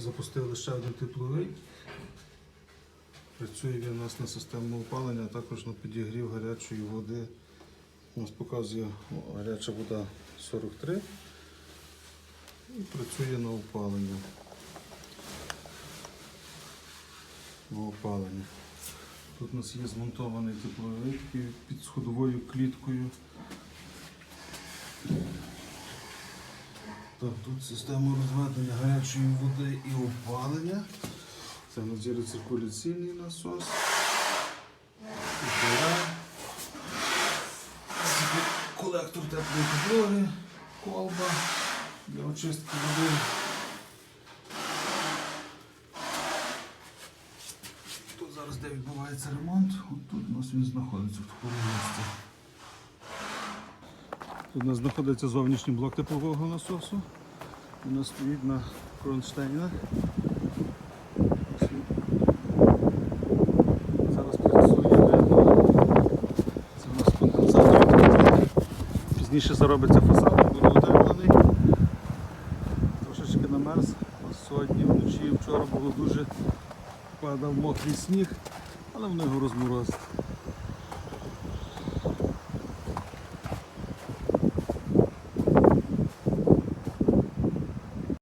Запустили ще один тепловий. Працює він у нас на системне опалення, а також на підігрів гарячої води. У нас показує гаряча вода 43 і працює на опалення. На опалення. Тут у нас є змонтований тепловий під сходовою кліткою. Так, тут система розведення гарячої води і опалення. Це надзіроциркуляційний насос. Колектор теплої підлоги, колба для очистки води. Тут зараз де відбувається ремонт, от тут у нас він знаходиться в такому місці. Тут у нас знаходиться зовнішній блок теплового насосу. У нас стоїть на кронштейнах. Зараз працює. Це у нас конденсатор. Пізніше заробиться фасад, буде утеплений. Трошечки намерз. Сьогодні вночі вчора було дуже падав мокрий сніг, але воно його розморозить.